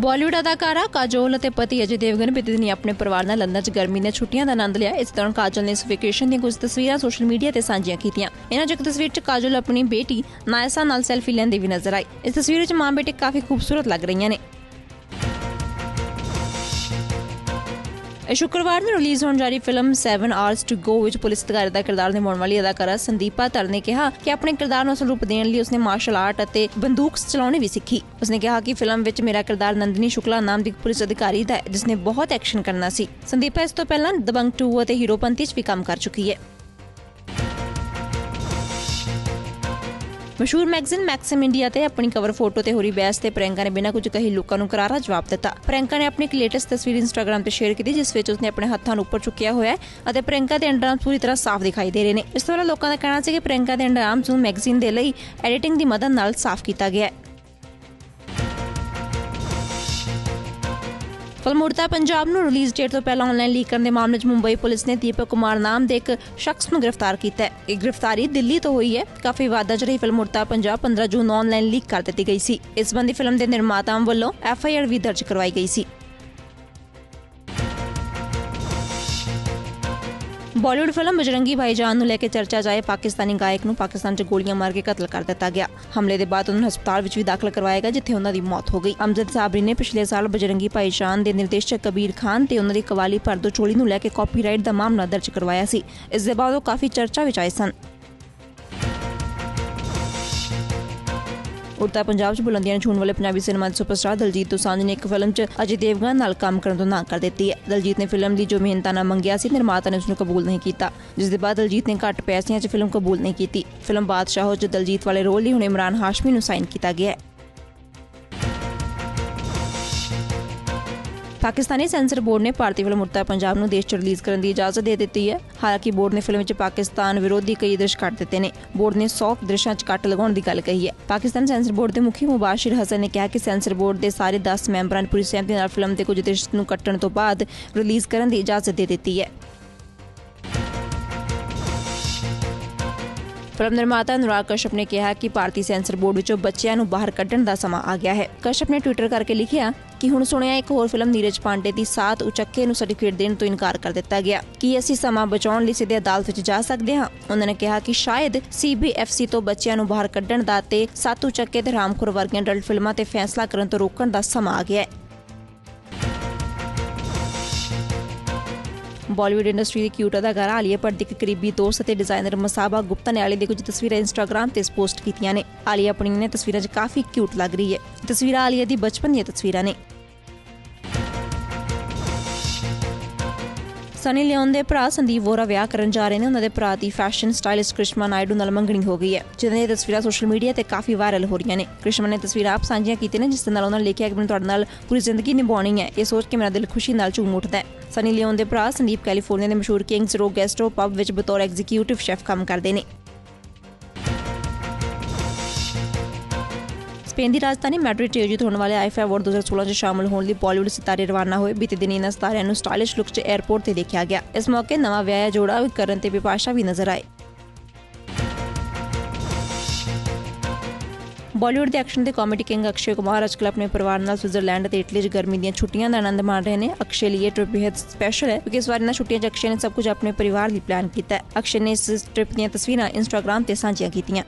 ਬਾਲੀਵੁੱਡ ਅਦਾਕਾਰਾ ਕਾਜੋਲ ਅਤੇ ਪਤੀ ਅਜੇ ਦੇਵਗਨ ਬੀਤੇ ਦਿਨੀ ਆਪਣੇ ਪਰਿਵਾਰ ਨਾਲ ਲੰਡਨ 'ਚ ਗਰਮੀ ਦੀਆਂ ਛੁੱਟੀਆਂ ਦਾ ਆਨੰਦ ਲਿਆ। ਇਸ ਦੌਰਾਨ ਕਾਜਲ ਨੇ ਇਸ ਵੈਕੇਸ਼ਨ ਦੀਆਂ ਕੁਝ ਤਸਵੀਰਾਂ ਸੋਸ਼ਲ ਮੀਡੀਆ ਤੇ ਸਾਂਝੀਆਂ ਕੀਤੀਆਂ। ਇਹਨਾਂ 'ਚ ਇੱਕ ਤਸਵੀਰ 'ਚ ਕਾਜੋਲ ਆਪਣੀ ਬੇਟੀ ਨਾਇਸਾ ਨਾਲ ਸੈਲਫੀ ਲੈਂਦੀ ਵੀ ਨਜ਼ਰ ਆਈ। ਇਸ ਤਸਵੀਰ 'ਚ ਮਾਂ ਬੇਟੇ ਕਾਫੀ ਖੂਬਸੂਰਤ ਲੱਗ ਰਹੀਆਂ ਨੇ। ਸ਼ੁੱਕਰਵਾਰ ਨੂੰ ਰਿਲੀਜ਼ ਹੋਣ ਜਾ ਫਿਲਮ 7 ਆਵਰਸ ਟੂ ਗੋ, ਵਿੱਚ ਪੁਲਿਸ ਅਧਿਕਾਰੀ ਦਾ ਕਿਰਦਾਰ ਨਿਭਾਉਣ ਵਾਲੀ ਅਦਾਕਾਰਾ ਸੰਦੀਪਾ ਧਰ ਨੇ ਕਿਹਾ ਕਿ ਆਪਣੇ ਕਿਰਦਾਰ ਨੂੰ ਅਸਲ ਰੂਪ ਦੇਣ ਲਈ ਉਸਨੇ ਮਾਰਸ਼ਲ ਆਰਟ ਅਤੇ ਬੰਦੂਕ ਚਲਾਉਣੀ ਵੀ ਸਿੱਖੀ। ਉਸਨੇ ਕਿਹਾ ਕਿ ਫਿਲਮ ਵਿੱਚ ਮੇਰਾ ਕਿਰਦਾਰ ਨੰਦਨੀ ਸ਼ੁਕਲਾ ਨਾਮ ਦੀ ਪੁਲਿਸ ਅਧਿਕਾਰੀ ਦਾ ਹੈ ਜਿਸ ਬਹੁਤ ਐਕਸ਼ਨ ਕਰਨਾ ਸੀ। ਸੰਦੀਪਾ ਇਸ ਤੋਂ ਪਹਿਲਾਂ ਦਬੰਗ 2 ਅਤੇ ਹੀਰੋਪੰਤੀ 'ਚ ਵੀ ਕੰਮ ਕਰ ਚੁੱਕੀ ਹੈ। ਮਸ਼ਹੂਰ ਮੈਗਜ਼ੀਨ ਮੈਕਸਿਮ ਇੰਡੀਆ ਤੇ ਆਪਣੀ ਕਵਰ ਫੋਟੋ ਤੇ ਹੋ ਰਹੀ ਬਹਿਸ ਤੇ ਪ੍ਰਿਯੰਕਾ ਨੇ ਬਿਨਾਂ ਕੁਝ ਕਹੀ ਲੋਕਾਂ ਨੂੰ ਕਰਾਰਾ ਜਵਾਬ ਦਿੱਤਾ। ਪ੍ਰਿਯੰਕਾ ਨੇ ਆਪਣੀ ਇੱਕ ਲੇਟੈਸਟ ਤਸਵੀਰ ਇੰਸਟਾਗ੍ਰam ਤੇ ਸ਼ੇਅਰ ਕੀਤੀ, ਜਿਸ ਵਿੱਚ ਉਸਨੇ ਆਪਣੇ ਹੱਥਾਂ ਨੂੰ ਉੱਪਰ ਚੁੱਕਿਆ ਹੋਇਆ ਹੈ ਅਤੇ ਪ੍ਰਿਯੰਕਾ ਦੇ ਅੰਡਰਆਰਮਸ ਪੂਰੀ ਤਰ੍ਹਾਂ ਸਾਫ਼ ਦਿਖਾਈ ਦੇ ਰਹੇ ਨੇ। ਇਸ ਤੋਂ ਇਲਾਵਾ ਲੋਕਾਂ ਦਾ ਕਹਿਣਾ ਸੀ ਕਿ ਪ੍ਰਿਯੰਕਾ ਦੇ ਅੰਡਰਆਰਮਸ ਨੂੰ ਮੈਗਜ਼ੀਨ ਦੇ ਲਈ ਐਡੀਟਿੰਗ ਦੀ ਮਦਦ ਨਾਲ ਸਾਫ਼ ਕੀਤਾ ਗਿਆ ਹੈ। ਫਿਲਮ ਉੜਤਾ ਪੰਜਾਬ ਨੂੰ ਰਿਲੀਜ਼ ਡੇਟ ਤੋਂ ਪਹਿਲਾਂ ਆਨਲਾਈਨ ਲੀਕ ਕਰਨ ਦੇ ਮਾਮਲੇ 'ਚ ਮੁੰਬਈ ਪੁਲਿਸ ਨੇ ਦੀਪਕ ਕੁਮਾਰ ਨਾਮ ਦੇ ਇੱਕ ਸ਼ਖਸ ਨੂੰ ਗ੍ਰਿਫਤਾਰ ਕੀਤਾ ਹੈ। ਇਹ ਗ੍ਰਿਫਤਾਰੀ ਦਿੱਲੀ ਤੋਂ ਹੋਈ ਹੈ। ਕਾਫੀ ਵਾਦਾ ਚ ਰਹੀ ਫਿਲਮ ਉੜਤਾ ਪੰਜਾਬ 15 ਜੂਨ ਨੂੰ ਆਨਲਾਈਨ ਲੀਕ ਕਰ ਦਿੱਤੀ ਗਈ ਸੀ। ਇਸ ਸੰਬੰਧੀ ਫਿਲਮ ਦੇ ਨਿਰਮਾਤਾਵਾਂ ਵੱਲੋਂ ਐਫ ਆਈ ਆਰ ਵੀ ਦਰਜ ਕਰਵਾਈ ਗਈ ਸੀ। ਬਾਲੀਵੁੱਡ ਫਿਲਮ ਬਜਰੰਗੀ ਭਾਈਜਾਨ ਨੂੰ ਲੈ ਕੇ ਚਰਚਾ ਜਾਏ, ਪਾਕਿਸਤਾਨੀ ਗਾਇਕ ਨੂੰ ਪਾਕਿਸਤਾਨ 'ਚ ਗੋਲੀਆਂ ਮਾਰ ਕੇ ਕਤਲ ਕਰ ਦਿੱਤਾ ਗਿਆ। ਹਮਲੇ ਦੇ ਬਾਅਦ ਉਹਨਾਂ ਨੂੰ ਹਸਪਤਾਲ ਵਿੱਚ ਵੀ ਦਾਖਲ ਕਰਵਾਇਆ ਗਿਆ, ਜਿੱਥੇ ਉਹਨਾਂ ਦੀ ਮੌਤ ਹੋ ਗਈ। ਅਮਜਦ ਸਾਬਰੀ ਨੇ ਪਿਛਲੇ ਸਾਲ ਬਜਰੰਗੀ ਭਾਈਜਾਨ ਦੇ ਨਿਰਦੇਸ਼ਕ ਕਬੀਰ ਖਾਨ ਤੇ ਉਹਨਾਂ ਦੀ ਕਵਾਲੀ ਪਰਦੋ ਚੋਲੀ ਨੂੰ ਲੈ ਕੇ ਕਾਪੀਰਾਈਟ ਦਾ ਮਾਮਲਾ ਦਰਜ ਕਰਵਾਇਆ ਸੀ। ਇਸ ਦੇ ਬਾਅਦ ਉਹ ਕਾਫੀ ਚਰਚਾ ਵਿੱਚ ਆਏ ਸਨ। ਉੜਤਾ ਪੰਜਾਬ 'ਚ ਬੁਲੰਦੀਆਂ ਨੂੰ ਛੂਣ ਵਾਲੇ ਪੰਜਾਬੀ ਸਿਨੇਮਾ ਦੇ ਸੁਪਰਸਟਾਰ ਦਲਜੀਤ ਦੋਸਾਂਝ ਨੇ ਇੱਕ ਫਿਲਮ 'ਚ ਅਜੇ ਦੇਵਗਨ ਨਾਲ ਕੰਮ ਕਰਨ ਤੋਂ ਨਾ ਕਰ ਦਿੱਤੀ ਹੈ। ਦਲਜੀਤ ਨੇ ਫਿਲਮ ਦੀ ਜੋ ਮਿਹਨਤਾਨਾ ਮੰਗਿਆ ਸੀ, ਨਿਰਮਾਤਾ ਨੇ ਉਸ ਨੂੰ ਕਬੂਲ ਨਹੀਂ ਕੀਤਾ। ਜਿਸ ਦੇ ਬਾਅਦ ਦਲਜੀਤ ਨੇ ਘੱਟ ਪੈਸਿਆਂ 'ਚ ਫਿਲਮ ਕਬੂਲ ਨਹੀਂ ਕੀਤੀ। ਫਿਲਮ ਬਾਦਸ਼ਾਹੋ 'ਚ ਦਲਜੀਤ ਵਾਲੇ ਰੋਲ ਲਈ ਹੁਣ ਇਮਰਾਨ ਹਾਸ਼ਮੀ ਨੂੰ ਸਾਈਨ ਕੀਤਾ ਗਿਆ ਹੈ। ਪਾਕਿਸਤਾਨੀ ਸੈਂਸਰ ਬੋਰਡ ਨੇ ਭਾਰਤੀ ਫਿਲਮ ਉੜਤਾ ਪੰਜਾਬ ਨੂੰ ਦੇਸ਼ 'ਚ ਰਿਲੀਜ਼ ਕਰਨ ਦੀ ਇਜਾਜ਼ਤ ਦੇ ਦਿੱਤੀ ਹੈ। ਹਾਲਾਂਕਿ ਬੋਰਡ ਨੇ ਫਿਲਮ ਵਿੱਚ ਪਾਕਿਸਤਾਨ ਵਿਰੋਧੀ ਕਈ ਦ੍ਰਿਸ਼ ਕੱਟ ਦਿੱਤੇ ਨੇ। ਬੋਰਡ ਨੇ 100 ਦ੍ਰਿਸ਼ਾਂ 'ਚ ਕੱਟ ਲਗਾਉਣ ਦੀ ਗੱਲ ਕਹੀ ਹੈ। ਪਾਕਿਸਤਾਨ ਸੈਂਸਰ ਬੋਰਡ ਦੇ ਮੁਖੀ ਮੁਬਾਸ਼ਿਰ ਹਸਨ ਨੇ ਕਿਹਾ ਕਿ ਸੈਂਸਰ ਬੋਰਡ ਦੇ ਸਾਰੇ 10 ਮੈਂਬਰਾਂ ਨੇ ਪੂਰੀ ਸਹਿਮਤੀ ਨਾਲ ਫਿਲਮ ਦੇ ਕੁਝ ਦ੍ਰਿਸ਼ ਨੂੰ ਕੱਟਣ ਤੋਂ ਬਾਅਦ ਰਿਲੀਜ਼ ਕਰਨ ਦੀ ਇਜਾਜ਼ਤ ਦੇ ਦਿੱਤੀ ਹੈ। ਫਿਲਮ ਨਿਰਮਾਤਾ ਅਨੁਰਾਗ ਕਸ਼ਪ ਨੇ ਕਿਹਾ ਕਿ ਭਾਰਤੀ ਸੈਂਸਰ ਬੋਰਡ ਵਿੱਚੋਂ ਬੱਚਿਆਂ ਨੂੰ ਬਾਹਰ ਕੱਢਣ ਦਾ ਸਮਾਂ ਆ ਗਿਆ ਹੈ। ਕਸ਼ਪ ਨੇ ਟਵਿੱਟਰ ਕਰਕੇ ਲਿਖਿਆ ਕਿ ਹੁਣ ਸੁਣਿਆ ਇੱਕ ਹੋਰ ਫਿਲਮ ਨੀਰਜ ਪਾਂਡੇ ਦੀ ਸਾਤ ਉਚੱਕੇ ਨੂੰ ਸਰਟੀਫਿਕੇਟ ਦੇਣ ਤੋਂ ਇਨਕਾਰ ਕਰ ਦਿੱਤਾ ਗਿਆ। ਕਿ ਅਸੀਂ ਸਮਾਂ ਬਚਾਉਣ ਲਈ ਸਿੱਧੇ ਅਦਾਲਤ ਵਿੱਚ ਜਾ ਸਕਦੇ ਹਾਂ? ਉਹਨਾਂ ਨੇ ਕਿਹਾ ਕਿ ਸ਼ਾਇਦ ਸੀਬੀਐਫਸੀ ਤੋਂ ਬੱਚਿਆਂ ਨੂੰ ਬਾਹਰ ਕੱਢਣ ਦਾ ਤੇ ਸੱਤ ਉਚੱਕੇ ਤੇ ਰਾਮਖੁਰ ਵਰਗੀਆਂ ਅਡਲਟ ਫਿਲਮਾਂ ਤੇ ਫੈਸਲਾ ਕਰਨ ਤੋਂ ਰੋਕਣ ਦਾ ਸਮਾਂ ਆ ਗਿਆ ਹੈ। ਬਾਲੀਵੁੱਡ ਇੰਡਸਟਰੀ ਦੇ ਕਿਊਟ ਅਦਾਕਾਰਾ ਆਲੀਆ ਭੱਟ ਦੀ ਇੱਕ ਕਰੀਬੀ ਦੋਸਤ ਅਤੇ ਡਿਜ਼ਾਈਨਰ ਮਸਾਬਾ ਗੁਪਤਾ ਨੇ ਆਲੀਆ ਦੀ ਕੁਝ ਤਸਵੀਰਾਂ ਇੰਸਟਾਗ੍ਰam ਤੇ ਪੋਸਟ ਕੀਤੀਆਂ ਨੇ। ਆਲੀਆ ਆਪਣੀ ਨੇ ਤਸਵੀਰਾਂ 'ਚ ਕਾਫੀ ਕਿਊਟ ਲੱਗ ਰਹੀ ਹੈ। ਤਸਵੀਰਾਂ ਆਲੀਆ ਦੀ ਬਚਪਨ ਦੀਆਂ ਤਸਵੀਰਾਂ ਨੇ। ਸਨੀ ਲਿਓਨ ਦੇ ਭਰਾ ਸੰਦੀਪ ਵੋਰਾ ਵਿਆਹ ਕਰਨ ਜਾ ਰਹੇ ਨੇ। ਉਹਨਾਂ ਦੇ ਭਰਾ ਦੀ ਫੈਸ਼ਨ ਸਟਾਈਲਿਸਟ ਕ੍ਰਿਸ਼ਮਾ ਨਾਇਡੂ ਨਾਲ ਮੰਗਣੀ ਹੋ ਗਈ ਹੈ ਜਿਨ੍ਹਾਂ ਦੀਆਂ ਤਸਵੀਰਾਂ ਸੋਸ਼ਲ ਮੀਡੀਆ ਤੇ ਕਾਫੀ ਵਾਇਰਲ ਹੋ ਰਹੀਆਂ ਨੇ। ਕ੍ਰਿਸ਼ਮਾ ਨੇ ਤਸਵੀਰਾਂ ਆਪ ਸਾਂਝੀਆਂ ਕੀਤੀਆਂ ਨੇ, ਜਿਸ ਦੇ ਨਾਲ ਉਹਨਾਂ ਨੇ ਲਿਖਿਆ ਕਿ ਮੈਨੂੰ ਤੁਹਾਡੇ ਨਾਲ ਪੂਰੀ ਜ਼ਿੰਦਗੀ ਨਿਭਾਉਣੀ ਹੈ। ਇਹ ਸੋਚ ਕੇ ਮੇਰਾ ਦਿਲ ਖੁਸ਼ੀ ਨਾਲ ਝੂਮ ਉੱਠਦਾ ਹੈ। ਸਨੀ ਲਿਓਨ ਦੇ ਭਰਾ ਸੰਦੀਪ ਕੈਲੀਫੋਰਨੀਆ ਦੇ ਮਸ਼ਹੂਰ ਕਿੰਗਸ ਰੋ ਗੈਸਟੋ ਪਬ ਵਿੱਚ ਬਤੌਰ ਐਗਜ਼ੀਕਿਊਟਿਵ ਸ਼ੈਫ ਕੰਮ ਕਰਦੇ ਨੇ। स्पेन की राजधानी मैड्रिड से आयोजित होने वाले आईफा अवार्ड 2016 में शामिल होने ਲਈ ਬਾਲੀਵੁੱਡ ਸਿਤਾਰੇ ਰਵਾਨਾ ਹੋਏ। ਬੀਤੇ ਦਿਨ ਇਹਨਾਂ ਸਿਤਾਰਿਆਂ ਨੂੰ ਸਟਾਈਲਿਸ਼ ਲੁੱਕ 'ਚ 에ਅਰਪੋਰਟ ਤੇ ਦੇਖਿਆ ਗਿਆ। ਇਸ ਮੌਕੇ ਨਵਾਂ ਵਿਆਹਿਆ ਜੋੜਾ ਕਰਨ ਤੇ ਵਿਪਾਸ਼ਾ ਵੀ ਨਜ਼ਰ ਆਏ। ਬਾਲੀਵੁੱਡ ਦੇ ਐਕਸ਼ਨ ਤੇ ਕਾਮੇਡੀ ਕਿੰਗ ਅਕਸ਼ੇ ਕੁਮਾਰ ਅੱਜ ਕੱਲ ਆਪਣੇ ਪਰਿਵਾਰ ਨਾਲ ਸਵਿਟਜ਼ਰਲੈਂਡ ਅਤੇ ਇਟਲੀ 'ਚ ਗਰਮੀ ਦੀਆਂ ਛੁੱਟੀਆਂ ਦਾ ਆਨੰਦ ਮਾਣ ਰਹੇ ਨੇ। ਅਕਸ਼ੇ ਲਈ ਇਹ ਟ੍ਰਿਪ ਬਹੁਤ ਸਪੈਸ਼ਲ ਹੈ ਕਿਉਂਕਿ ਇਸ ਵਾਰ ਇਹਨਾਂ ਛੁੱਟੀਆਂ 'ਚ ਅਕਸ਼ੇ ਨੇ ਸਭ ਕੁਝ ਆਪਣੇ ਪਰਿਵਾਰ ਲਈ ਪਲਾਨ ਕੀਤਾ ਹੈ। ਅਕਸ਼ੇ ਨੇ ਇਸ ਟ੍ਰਿਪ ਦੀਆਂ ਤਸਵੀਰਾਂ ਇੰਸਟਾਗ੍ਰਾਮ ਤੇ ਸਾਂਝੀਆਂ ਕੀਤੀਆਂ।